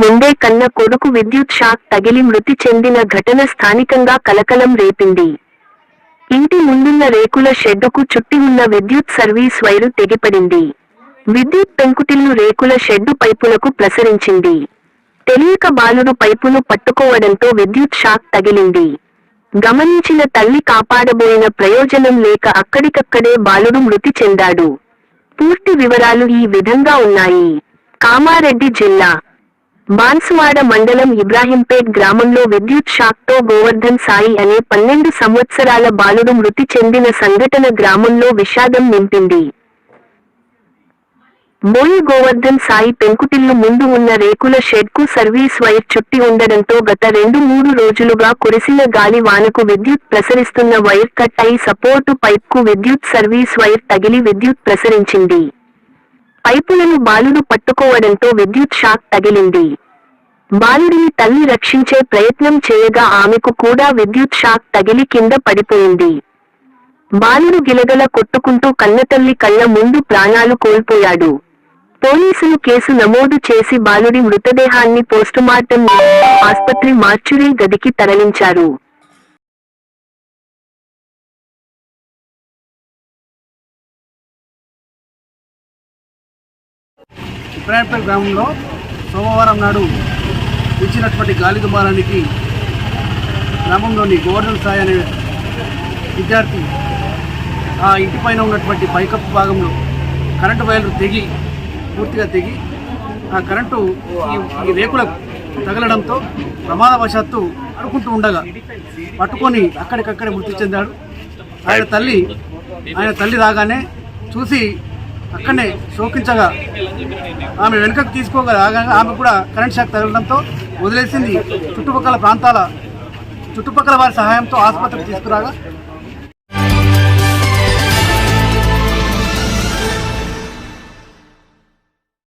ముందే కన్న కొడుకు విద్యుత్ షాక్ తగిలి మృతి చెందిన ఘటన స్థానికంగా కలకలం రేపింది. ఇంటి ముందున్న రేకుల షెడ్డుకు చుట్టి ఉన్న విద్యుత్ సర్వీస్ వైరు తెగిపడింది. విద్యుత్ పెంకుటిల్లు రేకుల షెడ్డు పైపులకు ప్రసరించింది. తెలియక బాలుడు పైపును పట్టుకోవడంతో విద్యుత్ షాక్ తగిలింది. గమనించిన తల్లి కాపాడబోయిన ప్రయోజనం లేక అక్కడికక్కడే బాలుడు మృతి చెందాడు. పూర్తి వివరాలు ఈ విధంగా ఉన్నాయి. కామారెడ్డి జిల్లా బాన్సువాడ మండలం ఇబ్రాహింపేట్ గ్రామంలో విద్యుత్ షాక్తో గోవర్ధన్ సాయి అనే పన్నెండు సంవత్సరాల బాలుడు మృతి చెందిన సంఘటన గ్రామంలో విషాదం నింపింది. బోయి గోవర్ధన్ సాయి పెంకుటిల్లు ముందు ఉన్న రేకుల షెడ్కు సర్వీస్ వైర్ చుట్టి ఉండడంతో గత రెండు మూడు రోజులుగా కురిసిన గాలి వానకు విద్యుత్ ప్రసరిస్తున్న వైర్ కట్ అయి సపోర్టు పైప్కు విద్యుత్ సర్వీస్ వైర్ తగిలి విద్యుత్ ప్రసరించింది. పైపులను బాలుడు పట్టుకోవడంతో విద్యుత్ షాక్ తగిలింది. బాలుడిని తల్లి రక్షించే ప్రయత్నం చేయగా ఆమెకు కూడా విద్యుత్ షాక్ తగిలి కింద పడిపోయింది. బాలుడు గిలగల కొట్టుకుంటూ కన్నతల్లి కళ్ళ ముందు ప్రాణాలు కోల్పోయాడు. పోలీసులు కేసు నమోదు చేసి బాలుడి మృతదేహాన్ని పోస్టుమార్టం ఆస్పత్రి మార్చురీ గదికి తరలించారు. ఇబ్రాహింపేట గ్రామంలో సోమవారం నాడు ఇచ్చినటువంటి గాలి దుమారానికి గ్రామంలోని గోవర్ధన్ సాయి అనే విద్యార్థి ఆ ఇంటి పైన ఉన్నటువంటి పైకప్పు భాగంలో కరెంటు వైర్లు తెగి పూర్తిగా తెగి ఆ కరెంటు ఈ- రేకులకు తగలడంతో ప్రమాదవశాత్తు అడుకుంటూ ఉండగా పట్టుకొని అక్కడికక్కడే మృతి చెందాడు. ఆయన తల్లి ఆయన తల్లి రాగానే చూసి అక్కడనే శోకించగా ఆమె వెనుకకు తీసుకోగా ఆమె కూడా కరెంట్ షాక్ తగలడంతో వదిలేసింది. చుట్టుపక్కల ప్రాంతాల చుట్టుపక్కల వారి సహాయంతో ఆసుపత్రికి తీసుకురాగా